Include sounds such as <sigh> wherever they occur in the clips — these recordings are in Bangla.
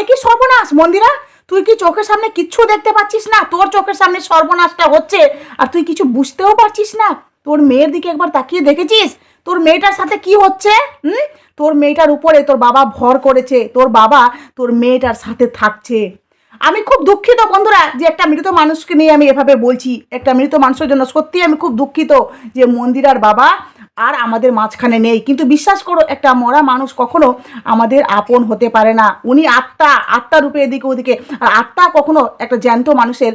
এ কি সর্বনাশ, মন্দিরা? তুই কি চোখের সামনে কিচ্ছু দেখতে পাচ্ছিস না? তোর চোখের সামনে সর্বনাশটা হচ্ছে আর তুই কিছু বুঝতেও পারছিস না? তোর মেয়ের দিকে একবার তাকিয়ে দেখেছিস? তোর মেয়েটার সাথে কি হচ্ছে? হুম? তোর মেয়েটার উপরে তোর বাবা ভর করেছে, তোর বাবা তোর মেয়েটার সাথে থাকছে। আমি খুব দুঃখিত বন্ধুরা যে একটা মৃত মানুষকে নিয়ে আমি এভাবে বলছি। একটা মৃত মানুষের জন্য সত্যি আমি খুব দুঃখিত যে মন্দিরার বাবা আর আমাদের মাঝখানে নেই। কিন্তু বিশ্বাস করো, একটা মরা মানুষ কখনো আমাদের আপন হতে পারে না। উনি আত্মা আত্মা রূপে এদিকে ওদিকে। আর আত্মা কখনো একটা জ্যান্ত মানুষের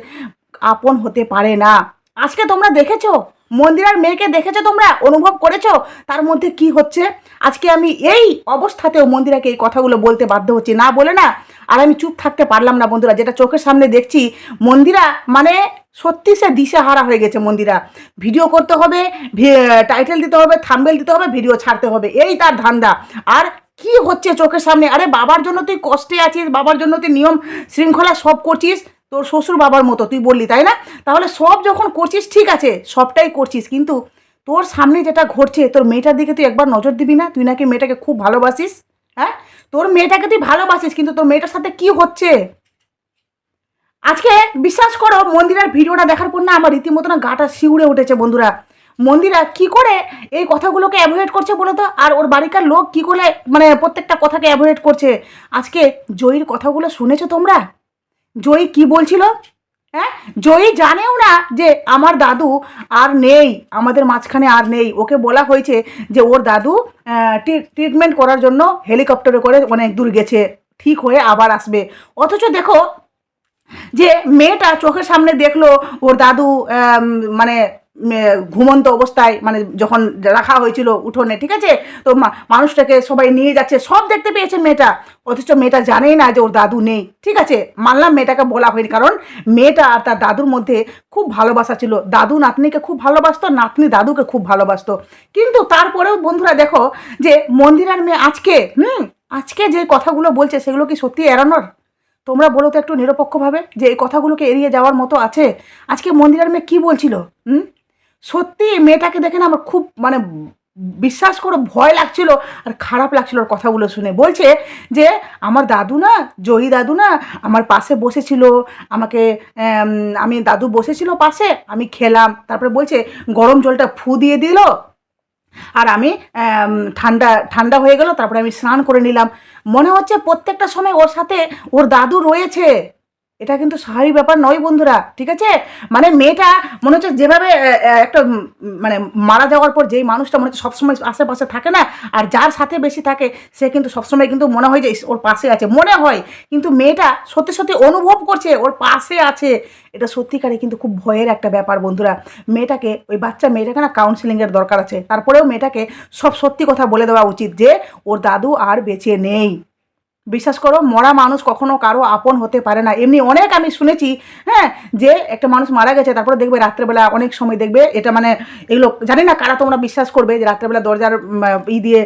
আপন হতে পারে না। আজকে তোমরা দেখেছ? মন্দিরার মেয়েকে দেখেছ তোমরা? অনুভব করেছ? তার মধ্যে কি হচ্ছে? আজকে আমি এই অবস্থাতেও মন্দিরাকে এই কথাগুলো বলতে বাধ্য হচ্ছি। না বলে না, আর আমি চুপ থাকতে পারলাম না বন্ধুরা। যেটা চোখের সামনে দেখছি, মন্দিরা মানে সত্যি সে দিশেহারা হয়ে গেছে মন্দিরা। ভিডিও করতে হবে টাইটেল দিতে হবে থাম্বেল দিতে হবে, ভিডিও ছাড়তে হবে। এই তার ধান্দা। আর কি হচ্ছে চোখের সামনে? আরে বাবার জন্য তুই কষ্টে আছিস, বাবার জন্য তুই নিয়ম শৃঙ্খলা সব করছিস। তোর শ্বশুর বাবার মতো, তুই বললি, তাই না? তাহলে সব যখন করছিস, ঠিক আছে, সবটাই করছিস, কিন্তু তোর সামনে যেটা ঘটছে, তোর মেয়েটার দিকে তুই একবার নজর দিবি না? তুই নাকি মেয়েটাকে খুব ভালোবাসিস হ্যাঁ? তোর মেয়েটাকে তুই ভালোবাসিস, কিন্তু তোর মেয়েটার সাথে কি হচ্ছে? আজকে বিশ্বাস করো, মন্দিরের ভিডিওটা দেখার পর না আমার রীতিমতো না গাটা শিউড়ে উঠেছে, বন্ধুরা। মন্দিরা কি করে এই কথাগুলোকে অ্যাভয়েড করছে বলো তো? আর ওর বাড়িকার লোক কি করে মানে প্রত্যেকটা কথাকে অ্যাভয়েড করছে? আজকে জয়ীর কথাগুলো শুনেছো তোমরা? জয়ী কি বলছিল? হ্যাঁ? জয়ী জানেও না যে আমার দাদু আর নেই, আমাদের মাঝখানে আর নেই। ওকে বলা হয়েছে যে ওর দাদু ট্রিটমেন্ট করার জন্য হেলিকপ্টারে করে অনেক দূর গেছে, ঠিক হয়ে আবার আসবে। অথচ দেখো, যে মেয়েটা চোখের সামনে দেখল ওর দাদু মানে ঘুমন্ত অবস্থায় মানে যখন রাখা হয়েছিল উঠোনে, ঠিক আছে? তো মানুষটাকে সবাই নিয়ে যাচ্ছে, সব দেখতে পেয়েছে মেয়েটা। অথচ মেয়েটা জানেই না যে ওর দাদু নেই, ঠিক আছে? মানলাম মেয়েটাকে বলা হয়নি, কারণ মেয়েটা আর তার দাদুর মধ্যে খুব ভালোবাসা ছিল। দাদু নাতনিকে খুব ভালোবাসতো, নাতনি দাদুকে খুব ভালোবাসতো। কিন্তু তারপরেও বন্ধুরা দেখো যে মন্দিরার মেয়ে আজকে, হুম, আজকে যে কথাগুলো বলছে, সেগুলো কি সত্যি এড়ানোর? তোমরা বলো তো একটু নিরপেক্ষভাবে যে এই কথাগুলোকে এড়িয়ে যাওয়ার মতো আছে? আজকে মন্দিরার মেয়ে কী বলছিল? হুম? সত্যি মেয়েটাকে দেখে না আমার খুব মানে বিশ্বাস করে ভয় লাগছিল আর খারাপ লাগছিল ওর কথাগুলো শুনে। বলছে যে, আমার দাদু না জয়ী দাদু না, আমার পাশে বসেছিল। আমাকে আমি দাদু বসেছিল পাশে, আমি খেলাম। তারপরে বলছে, গরম জলটা ফু দিয়ে দিল আর আমি ঠান্ডা ঠান্ডা হয়ে গেল, তারপরে আমি স্নান করে নিলাম। মনে হচ্ছে প্রত্যেকটা সময় ওর সাথে ওর দাদু রয়েছে। এটা কিন্তু স্বাভাবিক ব্যাপার নয় বন্ধুরা, ঠিক আছে? মানে মেয়েটা মনে হচ্ছে যেভাবে একটা মানে মারা যাওয়ার পর যেই মানুষটা মনে হচ্ছে সবসময় আশেপাশে থাকে না, আর যার সাথে বেশি থাকে, সে কিন্তু সবসময় কিন্তু মনে হয় যে ওর পাশে আছে। মনে হয়, কিন্তু মেয়েটা সত্যি সত্যি অনুভব করছে, ওর পাশে আছে। এটা সত্যিকারে কিন্তু খুব ভয়ের একটা ব্যাপার বন্ধুরা। মেয়েটাকে, ওই বাচ্চা মেয়েটাকে না কাউন্সিলিংয়ের দরকার আছে। তারপরেও মেয়েটাকে সব সত্যি কথা বলে দেওয়া উচিত যে, ওর দাদু আর বেঁচে নেই। বিশ্বাস করো, মরা মানুষ কখনো কারও আপন হতে পারে না। এমনি অনেক আমি শুনেছি হ্যাঁ যে একটা মানুষ মারা গেছে, তারপরে দেখবে রাত্রেবেলা অনেক সময় দেখবে, এটা মানে এগুলো জানি না কারা তোমরা বিশ্বাস করবে যে রাত্রেবেলা দরজার ই দিয়ে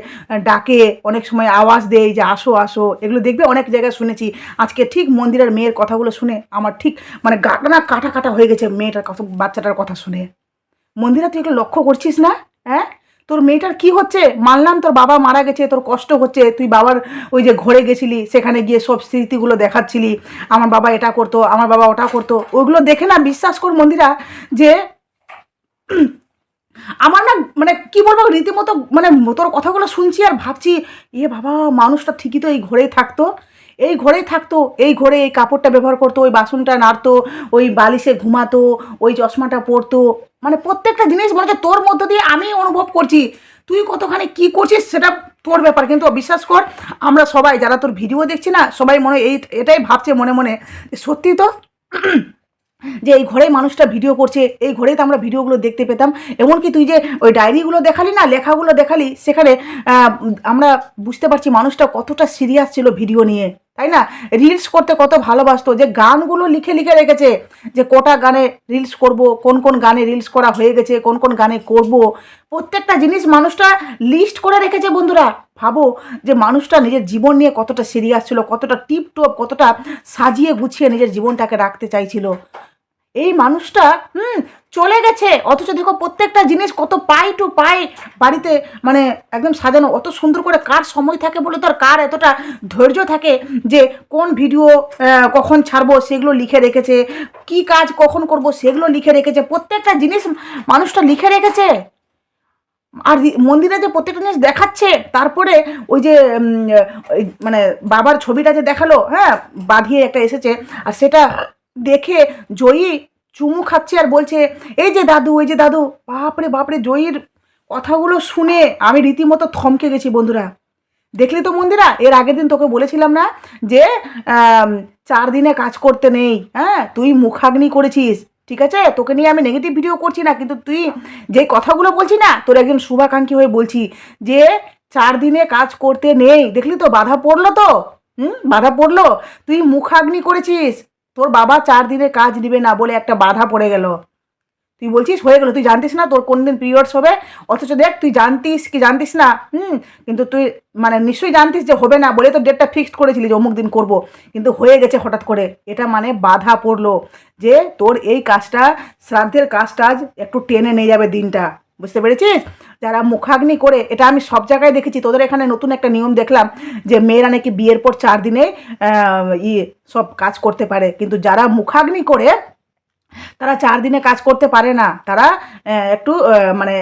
ডাকে, অনেক সময় আওয়াজ দেয় যে আসো আসো, এগুলো দেখবে অনেক জায়গায় শুনেছি। আজকে ঠিক মন্দিরের মেয়ের কথাগুলো শুনে আমার ঠিক মানে গাটা না কাটা কাটা হয়ে গেছে মেয়েটার কথা, বাচ্চাটার কথা শুনে। মন্দিরা, তুই এগুলো লক্ষ্য করছিস না? হ্যাঁ? তোর মেয়েটার কি হচ্ছে? মানলাম তোর বাবা মারা গেছে, তোর কষ্ট হচ্ছে, তুই বাবার ওই যে ঘরে গেছিলি, সেখানে গিয়ে সব স্মৃতিগুলো দেখাচ্ছিলি, আমার বাবা এটা করতো, আমার বাবা ওটা করতো। ওইগুলো দেখে না বিশ্বাস কর মন্দিরা, যে <clears throat> আমার না মানে কি বলব, রীতিমতো মানে তোর কথাগুলো শুনছি আর ভাবছি, এ বাবা, মানুষটা ঠিকই তো এই ঘরেই থাকতো। এই ঘরেই থাকতো, এই ঘরে এই কাপড়টা ব্যবহার করতো, ওই বাসনটা নাড়তো, ওই বালিশে ঘুমাতো, ওই চশমাটা পরতো। মানে প্রত্যেকটা জিনিস মনে হচ্ছে তোর মধ্য দিয়ে আমি অনুভব করছি। তুই কতখানি কি করছিস সেটা তোর ব্যাপার। কিন্তু বিশ্বাস কর, আমরা সবাই যারা তোর ভিডিও দেখছি না, সবাই মনে এই, এটাই ভাবছে মনে মনে। সত্যি তো, যে এই ঘরেই মানুষটা ভিডিও করছে, এই ঘরেই তো আমরা ভিডিওগুলো দেখতে পেতাম। এমনকি তুই যে ওই ডায়েরিগুলো দেখালি না, লেখাগুলো দেখালি, সেখানে আমরা বুঝতে পারছি মানুষটা কতটা সিরিয়াস ছিল ভিডিও নিয়ে। তাই না? রিলস করতে কত ভালোবাসতো। যে গানগুলো লিখে লিখে রেখেছে যে কটা গানে রিলস করব, কোন কোন গানে রিলস করা হয়ে গেছে, কোন কোন গানে করব। প্রত্যেকটা জিনিস মানুষটা লিস্ট করে রেখেছে বন্ধুরা। ভাবো যে মানুষটা নিজের জীবন নিয়ে কতটা সিরিয়াস ছিল, কতটা টিপটপ কতটা সাজিয়ে গুছিয়ে নিজের জীবনটাকে রাখতে চাইছিল। এই মানুষটা, হুম, চলে গেছে। অথচ দেখো প্রত্যেকটা জিনিস কত পাই টু পাই বাড়িতে মানে একদম সাজানো। অত সুন্দর করে কার সময় থাকে বলে তো? আর কার এতটা ধৈর্য থাকে যে কোন ভিডিও কখন ছাড়বো, সেগুলো লিখে রেখেছে, কি কাজ কখন করব, সেগুলো লিখে রেখেছে। প্রত্যেকটা জিনিস মানুষটা লিখে রেখেছে। আর মন্দিরে যে প্রত্যেকটা জিনিস দেখাচ্ছে, তারপরে ওই যে মানে বাবার ছবিটা যে দেখাল হ্যাঁ বাঁধিয়ে একটা এসেছে। আর সেটা দেখে জয়ী চুমু খাচ্ছে আর বলছে, এই যে দাদু, এই যে দাদু, বাপরে বাপরে, জয়ীর কথাগুলো শুনে আমি রীতিমতো থমকে গেছি বন্ধুরা। দেখলি তো মন্দিরা এর আগের দিন তোকে বলেছিলাম না যে চার দিনে কাজ করতে নেই হ্যাঁ? তুই মুখাগ্নি করেছিস, ঠিক আছে? তোকে নিয়ে আমি নেগেটিভ ভিডিও করছি না, কিন্তু তুই যে কথাগুলো বলছি না, তোর একজন শুভাকাঙ্ক্ষী হয়ে বলছি যে, চার দিনে কাজ করতে নেই। দেখলি তো, বাধা পড়ল তো? হুম? বাধা পড়ল? তুই মুখাগ্নি করেছিস তোর বাবা চার দিনে কাজ দিবে না বলে একটা বাধা পড়ে গেল। তুই বলছিস, হয়ে গেল, তুই জানতিস না তোর কোন দিন পিরিয়ডস হবে? অথচ দেখ, তুই জানতিস কি জানতিস না? হুম, কিন্তু তুই মানে নিশ্চয়ই জানতিস যে হবে না বলে তো ডেটটা ফিক্সড করেছিলি যে অমুক দিন করব। কিন্তু হয়ে গেছে হঠাৎ করে। এটা মানে বাধা পড়ল যে তোর এই কাজটা, শ্রাদ্ধের কাজটা একটু টেনে নিয়ে যাবে দিনটা। বুঝতে পেরেছিস? যারা মুখাগ্নি করে, এটা আমি সব জায়গায় দেখেছি, তোদের এখানে নতুন একটা নিয়ম দেখলাম যে মেয়েরা নাকি বিয়ের পর চার দিনে ই ইয়ে সব কাজ করতে পারে। কিন্তু যারা মুখাগ্নি করে তারা চার দিনে কাজ করতে পারে না। তারা একটু মানে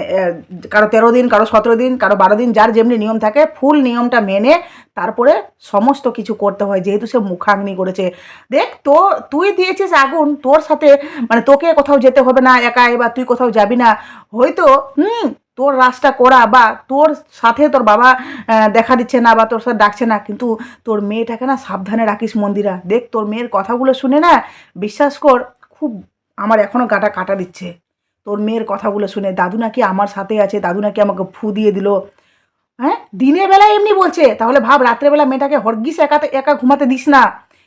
কারও তেরো দিন, কারও সতেরো দিন, কারও বারো দিন, যার যেমনি নিয়ম থাকে, ফুল নিয়মটা মেনে তারপরে সমস্ত কিছু করতে হয়। যেহেতু সে মুখাগ্নি করেছে। দেখ, তো, তুই দিয়েছিস আগুন, তোর সাথে মানে তোকে কোথাও যেতে হবে না একাই বা তুই কোথাও যাবি না। হয়তো, হুম, তোর রাজটা করা বা তোর সাথে তোর বাবা দেখা দিচ্ছে না বা তোর সাথে ডাকছে না, কিন্তু তোর মেয়েটাকে না সাবধানে রাখিস মন্দিরা। দেখ, তোর মেয়ের কথাগুলো শুনে না, বিশ্বাস কর, খুব আমার এখনও গাটা কাটা দিচ্ছে। তোর মেয়ের কথাগুলো শুনে দাদু নাকি আমার সাথে আছে, দাদু নাকি আমাকে ফু দিয়ে দিল। হ্যাঁ? দিনের বেলায় এমনি বলছে, তাহলে ভাব রাত্রেবেলা মেয়েটাকে হরগিস একাতে একা ঘুমাতে দিস না।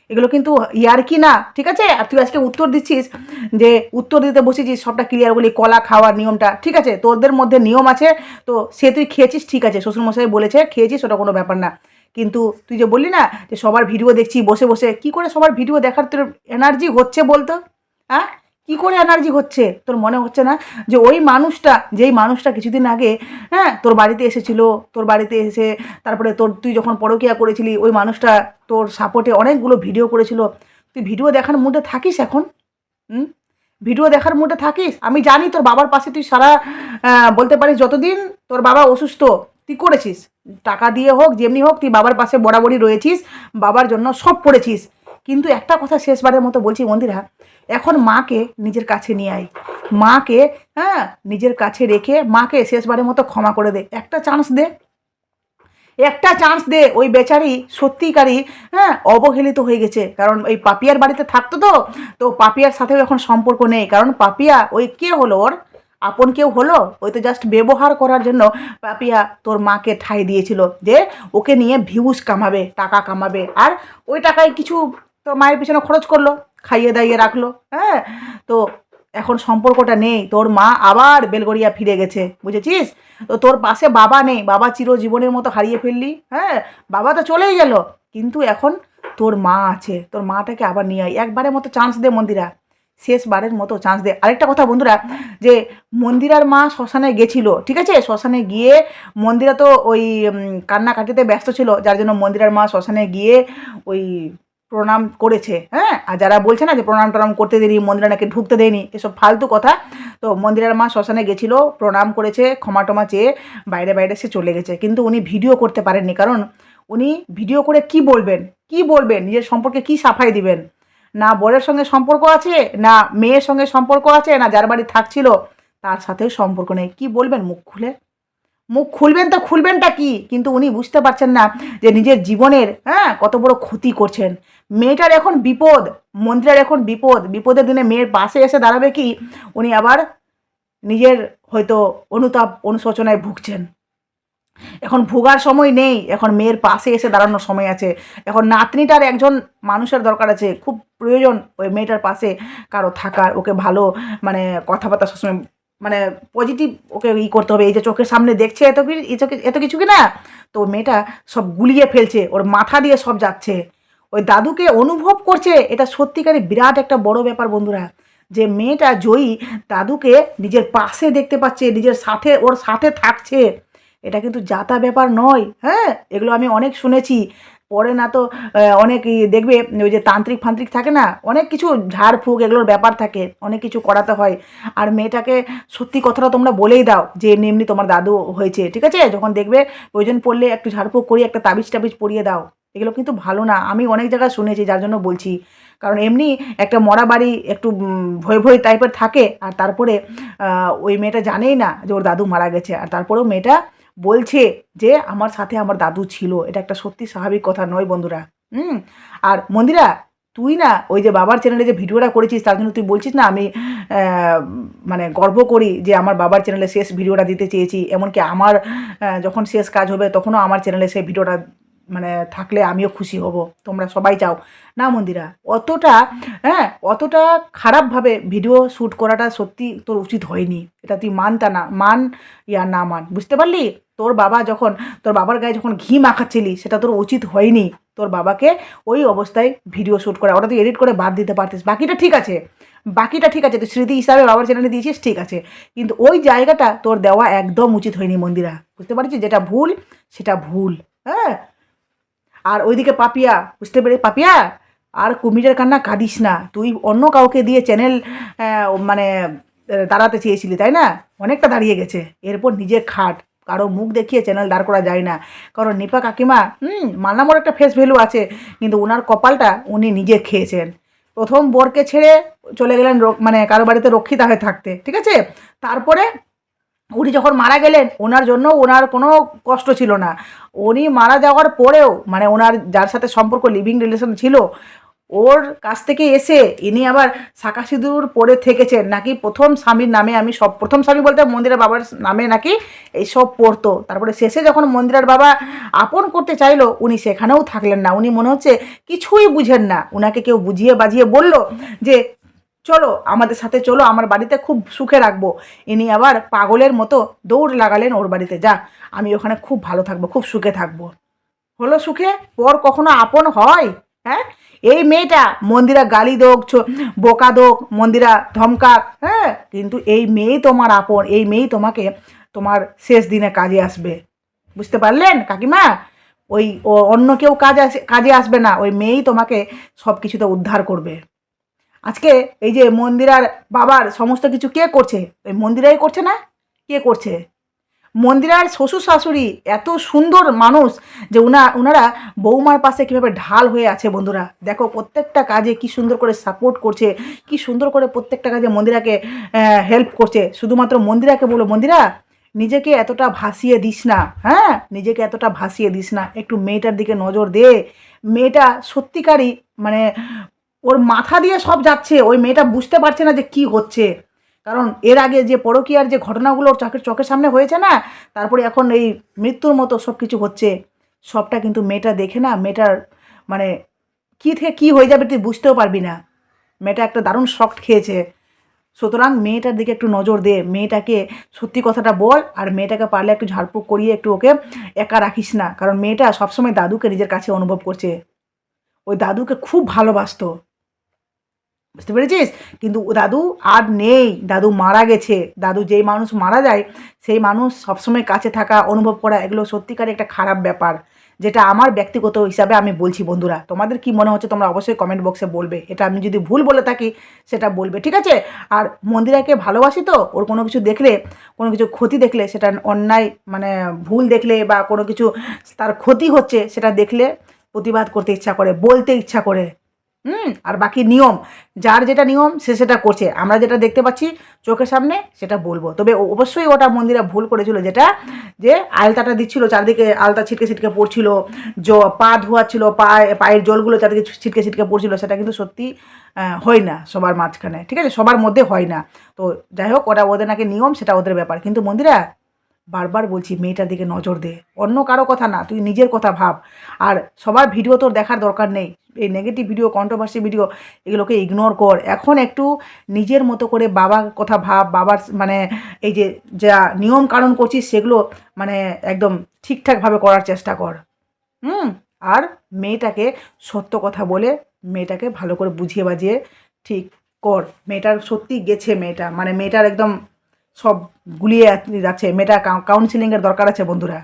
এগুলো কিন্তু ইয়ার কি না? ঠিক আছে? আর তুই আজকে উত্তর দিচ্ছিস যে, উত্তর দিতে বসেছিস সবটা ক্লিয়ার বলি, কলা খাওয়ার নিয়মটা। ঠিক আছে? তোদের মধ্যে নিয়ম আছে, তো সে তুই খেয়েছিস, ঠিক আছে। শ্বশুরমশাই বলেছে, খেয়েছিস, ওটা কোনো ব্যাপার না। কিন্তু তুই যে বললি না যে সবার ভিডিও দেখছি, বসে বসে, কি করে সবার ভিডিও দেখার তোর এনার্জি হচ্ছে বলতো? হ্যাঁ? কি করে এনার্জি হচ্ছে? তোর মনে হচ্ছে না যে ওই মানুষটা, যেই মানুষটা কিছুদিন আগে হ্যাঁ তোর বাড়িতে এসেছিল, তোর বাড়িতে এসে তারপরে তোর, তুই যখন পরকিয়া করেছিলি, ওই মানুষটা তোর সাপোর্টে অনেকগুলো ভিডিও করেছিল। তুই ভিডিও দেখার মুডে থাকিস এখন? হুম? ভিডিও দেখার মুডে থাকিস? আমি জানি তোর বাবার পাশে তুই সারা বলতে পারিস যতদিন তোর বাবা অসুস্থ, তুই করেছিস। টাকা দিয়ে হোক, যেমনি হোক, তুই বাবার পাশে বরাবরই রয়েছিস, বাবার জন্য সব করেছিস। কিন্তু একটা কথা শেষবারের মতো বলছি মন্দিরা এখন মাকে নিজের কাছে নিয়ে আয়। মাকে হ্যাঁ নিজের কাছে রেখে মাকে শেষবারের মতো ক্ষমা করে দে। একটা চান্স দে। একটা চান্স দে। ওই বেচারি সত্যিকারই হ্যাঁ অবহেলিত হয়ে গেছে। কারণ ওই পাপিয়ার বাড়িতে থাকতো তো তো পাপিয়ার সাথেও এখন সম্পর্ক নেই। কারণ পাপিয়া, ওই কে হলো ওর? আপন কেউ হলো? ওই তো জাস্ট ব্যবহার করার জন্য পাপিয়া তোর মাকে ঠাই দিয়েছিল যে, ওকে নিয়ে ভিউজ কামাবে, টাকা কামাবে। আর ওই টাকায় কিছু তোর মায়ের পিছনে খরচ করল, খাইয়ে দাইয়ে রাখল হ্যাঁ? তো এখন সম্পর্কটা নেই, তোর মা আবার বেলগড়িয়া ফিরে গেছে, বুঝেছিস? তো তোর পাশে বাবা নেই, বাবা চিরজীবনের মতো হারিয়ে ফেললি হ্যাঁ? বাবা তো চলেই গেল, কিন্তু এখন তোর মা আছে, তোর মাটাকে আবার নিয়ে আয়। একবারের মতো চান্স দে মন্দিরা, শেষবারের মতো চান্স দে। আরেকটা কথা বন্ধুরা, যে মন্দিরার মা শ্মশানে গেছিল, ঠিক আছে? শ্মশানে গিয়ে মন্দিরা তো ওই কান্নাকাটিতে ব্যস্ত ছিল, যার জন্য মন্দিরার মা শ্মশানে গিয়ে ওই প্রণাম করেছে হ্যাঁ? আর যারা বলছে না যে প্রণাম টনাম করতে দেরি মন্দিরে নাকি ঢুকতে দেয়নি, এসব ফালতু কথা, তো মন্দিরের মা শ্মশানে গেছিল, প্রণাম করেছে, ক্ষমা টমা চেয়ে বাইরে বাইরে সে চলে গেছে। কিন্তু উনি ভিডিও করতে পারেননি, কারণ উনি ভিডিও করে কি বলবেন? কি বলবেন? নিজের সম্পর্কে কি সাফাই দিবেন? না বরের সঙ্গে সম্পর্ক আছে? না মেয়ের সঙ্গে সম্পর্ক আছে? না যার বাড়ি থাকছিল? তার সাথেও সম্পর্ক নেই। কি বলবেন? মুখ খুলে। মুখ খুলবেন তো খুলবেনটা কি? কিন্তু উনি বুঝতে পারছেন না যে নিজের জীবনের হ্যাঁ কত বড় ক্ষতি করছেন। মেয়েটার এখন বিপদ মন্দিরের এখন বিপদ। বিপদের দিনে মেয়ের পাশে এসে দাঁড়াবে কি? উনি আবার নিজের হয়তো অনুতাপ, অনুশোচনায় ভুগছেন। এখন ভোগার সময় নেই। এখন মেয়ের পাশে এসে দাঁড়ানোর সময় আছে। এখন নাতনিটার একজন মানুষের দরকার আছে। খুব প্রয়োজন ওই মেয়েটার পাশে কারও থাকার। ওকে ভালো মানে কথাবার্তা সবসময় মানে পজিটিভ ওকে ই করতে হবে, এই যে চোখের সামনে দেখছে এত কিছু এত কিছু কি না? তো মেয়েটা সব গুলিয়ে ফেলছে, ওর মাথা দিয়ে সব যাচ্ছে। ওই দাদুকে অনুভব করছে, এটা সত্যিকারই বিরাট একটা বড় ব্যাপার বন্ধুরা, যে মেয়েটা জয়ী, দাদুকে নিজের পাশে দেখতে পাচ্ছে, নিজের সাথে, ওর সাথে থাকছে। এটা কিন্তু যাতা ব্যাপার নয় হ্যাঁ? এগুলো আমি অনেক শুনেছি। পরে না তো অনেক দেখবে ওই যে তান্ত্রিক ফান্ত্রিক থাকে না, অনেক কিছু ঝাড়ফুঁক এগুলোর ব্যাপার থাকে, অনেক কিছু করাতে হয়। আর মেয়েটাকে সত্যি কথাটা তোমরা বলেই দাও যে এমনি এমনি তোমার দাদু হয়েছে, ঠিক আছে? যখন দেখবে প্রয়োজন পড়লে একটু ঝাড়ফুঁক করিয়ে একটা তাবিজ টাবিজ পরিয়ে দাও। এগুলো কিন্তু ভালো না, আমি অনেক জায়গায় শুনেছি, যার জন্য বলছি। কারণ এমনি একটা মরা বাড়ি একটু ভয় ভয় টাইপের থাকে, আর তারপরে ওই মেয়েটা জানেই না যে ওর দাদু মারা গেছে, আর তারপরেও মেয়েটা বলছে যে আমার সাথে আমার দাদু ছিল। এটা একটা সত্যি স্বাভাবিক কথা নয় বন্ধুরা। হুম? আর মন্দিরা, তুই না ওই যে বাবার চ্যানেলে যে ভিডিওটা করেছিস, তার জন্য তুই বলছিস না, আমি মানে গর্ব করি যে আমার বাবার চ্যানেলে শেষ ভিডিওটা দিতে চেয়েছি। এমনকি আমার যখন শেষ কাজ হবে, তখনও আমার চ্যানেলে সেই ভিডিওটা মানে থাকলে আমিও খুশি হব। তোমরা সবাই চাও। না মন্দিরা, অতটা হ্যাঁ অতটা খারাপভাবে ভিডিও শ্যুট করাটা সত্যি তোর উচিত হয়নি। এটা তুই মানতা না, মান, ইয়া না মান। বুঝতে পারলি? তোর বাবা যখন, তোর বাবার গায়ে যখন ঘি মাখাচ্ছিলি, সেটা তোর উচিত হয়নি। তোর বাবাকে ওই অবস্থায় ভিডিও শ্যুট করা, ওটা তুই এডিট করে বাদ দিতে পারতিস। বাকিটা ঠিক আছে। বাকিটা ঠিক আছে, তুই স্মৃতি হিসাবে বাবার চ্যানেলে দিয়েছিস, ঠিক আছে। কিন্তু ওই জায়গাটা তোর দেওয়া একদম উচিত হয়নি মন্দিরা। বুঝতে পারছিস? যেটা ভুল, সেটা ভুল। হ্যাঁ? আর ওইদিকে পাপিয়া, বুঝতে পেরে পাপিয়া, আর কুমিরের কান্না কাঁদিস না। তুই অন্য কাউকে দিয়ে চ্যানেল মানে দাঁড়াতে চেয়েছিলি, তাই না? অনেকটা দাঁড়িয়ে গেছে। এরপর নিজে খাট। কারও মুখ দেখিয়ে চ্যানেল দাঁড় করা যায় না। কারণ নিপা কাকিমা, হুম মানলাম একটা ফেস ভ্যালু আছে, কিন্তু ওনার কপালটা উনি নিজে খেয়েছেন। প্রথম বরকে ছেড়ে চলে গেলেন মানে কারও বাড়িতে রক্ষিতা হয়ে থাকতে, ঠিক আছে? তারপরে উনি যখন মারা গেলেন ওনার জন্য ওনার কোনো কষ্ট ছিল না। উনি মারা যাওয়ার পরেও মানে ওনার যার সাথে সম্পর্ক লিভিং রিলেশন ছিল ওর কাছ থেকে এসে ইনি আবার শাখা সিঁদুর পরে থেকেছেন। নাকি প্রথম স্বামীর নামে আমি সব, প্রথম স্বামী বলতে মন্দিরের বাবার নামে নাকি এই সব পড়তো। তারপরে শেষে যখন মন্দিরের বাবা আপন করতে চাইলো, উনি সেখানেও থাকলেন না। উনি মনে হচ্ছে কিছুই বুঝেন না। উনাকে কেউ বুঝিয়ে বাজিয়ে বলল যে, চলো আমাদের সাথে চলো, আমার বাড়িতে খুব সুখে রাখব। ইনি আবার পাগলের মতো দৌড় লাগালেন ওর বাড়িতে, যা, আমি ওখানে খুব ভালো থাকব, খুব সুখে থাকব। হলো সুখে? পর কখনো আপন হয়? হ্যাঁ? এই মেয়েটা মন্দিরা গালি দোক বোকা দোক, মন্দিরা ধমকাক হ্যাঁ? কিন্তু এই মেয়েই তোমার আপন, এই মেয়েই তোমাকে তোমার শেষ দিনে কাজে আসবে। বুঝতে পারলেন, কাকিমা? ওই অন্য কেউ কাজে আসে, কাজে আসবে না, ওই মেয়েই তোমাকে সব কিছুতে উদ্ধার করবে। আজকে এই যে মন্দিরার বাবার সমস্ত কিছু কে করছে? ওই মন্দিরাই করছে না? কে করছে? মন্দিরার শ্বশুর শাশুড়ি এত সুন্দর মানুষ যে উনা ওনারা বৌমার পাশে কীভাবে ঢাল হয়ে আছে বন্ধুরা। দেখো প্রত্যেকটা কাজে কি সুন্দর করে সাপোর্ট করছে, কি সুন্দর করে প্রত্যেকটা কাজে মন্দিরাকে হেল্প করছে। শুধুমাত্র মন্দিরাকে বলো, মন্দিরা, নিজেকে এতটা ভাসিয়ে দিস না হ্যাঁ? নিজেকে এতটা ভাসিয়ে দিস না। একটু মেয়েটার দিকে নজর দে। মেয়েটা সত্যিকারই মানে ওর মাথা দিয়ে সব যাচ্ছে। ওই মেয়েটা বুঝতে পারছে না যে কি হচ্ছে। কারণ এর আগে যে পরকীয়ার যে ঘটনাগুলো চোখের চোখের সামনে হয়েছে না, তারপরে এখন এই মৃত্যুর মতো সব কিছু হচ্ছে, সবটা কিন্তু মেয়েটা দেখে না, মেয়েটার মানে কী থেকে কী হয়ে যাবে তুই বুঝতেও পারবি না। মেয়েটা একটা দারুণ শখ খেয়েছে। সুতরাং মেয়েটার দিকে একটু নজর দে, মেয়েটাকে সত্যি কথাটা বল আর মেয়েটাকে পারলে একটু ঝাড়ফুঁক করিয়ে একটু ওকে একা রাখিস না, কারণ মেয়েটা সবসময় দাদুকে নিজের কাছে অনুভব করছে। ওই দাদুকে খুব ভালোবাসতো। বুঝতে পেরেছিস? কিন্তু দাদু আর নেই। দাদু মারা গেছে। দাদু যেই মানুষ মারা যায়, সেই মানুষ সবসময় কাছে থাকা, অনুভব করা, এগুলো সত্যিকার একটা খারাপ ব্যাপার। যেটা আমার ব্যক্তিগত হিসাবে আমি বলছি, বন্ধুরা। তোমাদের কি মনে হচ্ছে তোমরা অবশ্যই কমেন্ট বক্সে বলবে। এটা আমি যদি ভুল বলে থাকি, সেটা বলবে। ঠিক আছে? আর মন্দিরাকে ভালোবাসি তো? ওর কোনো কিছু দেখলে, কোনো কিছু ক্ষতি দেখলে, সেটা অন্যায় মানে ভুল দেখলে বা কোনো কিছু তার ক্ষতি হচ্ছে, সেটা দেখলে প্রতিবাদ করতে ইচ্ছা করে, বলতে ইচ্ছা করে। হুম, আর বাকি নিয়ম, যার যেটা নিয়ম সে সেটা করছে। আমরা যেটা দেখতে পাচ্ছি চোখের সামনে, সেটা বলব। তবে অবশ্যই ওটা মন্দিরা ভুল করেছিল, যেটা যে আলতাটা দিচ্ছিল, চারদিকে আলতা ছিটকে ছিটকে পড়ছিল, জ, পা ধোয়াচ্ছিল, পায়ে, পায়ের জলগুলো চারদিকে ছিটকে ছিটকে পড়ছিল, সেটা কিন্তু সত্যি হয় না সবার মাঝখানে, ঠিক আছে? সবার মধ্যে হয় না। তো যাই হোক, ওটা ওদের নাকি নিয়ম, সেটা ওদের ব্যাপার। কিন্তু মন্দিরা বারবার বলছি, মেয়েটার দিকে নজর দে। অন্য কারও কথা না, তুই নিজের কথা ভাব। আর সবার ভিডিও তোর দেখার দরকার নেই। এই নেগেটিভ ভিডিও কন্ট্রোভার্সি ভিডিও এগুলোকে ইগনোর কর। এখন একটু নিজের মতো করে বাবার কথা ভাব, বাবার মানে এই যে যা নিয়ম কারণ করছিস, সেগুলো মানে একদম ঠিকঠাকভাবে করার চেষ্টা কর। হুম? আর মেয়েটাকে সত্য কথা বলে মেয়েটাকে ভালো করে বুঝিয়ে বাজিয়ে ঠিক কর। মেয়েটার সত্যি গেছে মেয়েটা। মানে মেয়েটার একদম সব গুলিয়ে যাচ্ছে। মেয়েটা কাউন্সিলিংয়ের দরকার আছে বন্ধুরা।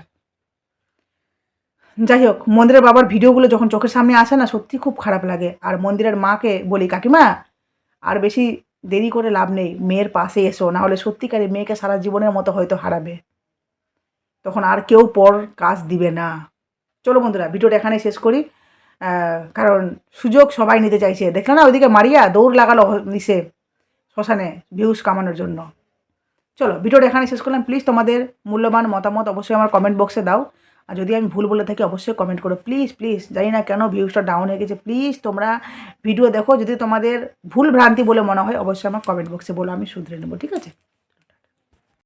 যাই হোক, মন্দিরের বাবার ভিডিওগুলো যখন চোখের সামনে আসে না, সত্যি খুব খারাপ লাগে। আর মন্দিরের মাকে বলি, কাকিমা, আর বেশি দেরি করে লাভ নেই, মেয়ের পাশে এসো। না হলে সত্যিকারে মেয়েকে সারা জীবনের মতো হয়তো হারাবে। তখন আর কেউ পর কাজ দিবে না। চলো বন্ধুরা, ভিডিওটা এখানে শেষ করি। কারণ সুযোগ সবাই নিতে চাইছে। দেখলে না, ওইদিকে মারিয়া দৌড় লাগালো নিচে, শ্মশানে, ভিউজ কামানোর জন্য। চলো, ভিডিওটা এখানে শেষ করলাম। প্লিজ তোমাদের মূল্যবান মতামত অবশ্যই আমার কমেন্ট বক্সে দাও। আর যদি আমি ভুল বলে থাকি, অবশ্যই কমেন্ট করো। প্লিজ প্লিজ জানি না কেন ভিউজটা ডাউন হয়ে গেছে। প্লিজ তোমরা ভিডিও দেখো। যদি তোমাদের ভুল ভ্রান্তি বলে মনে হয়, অবশ্যই আমার কমেন্ট বক্সে বলো, আমি শুধরে নেব, ঠিক আছে?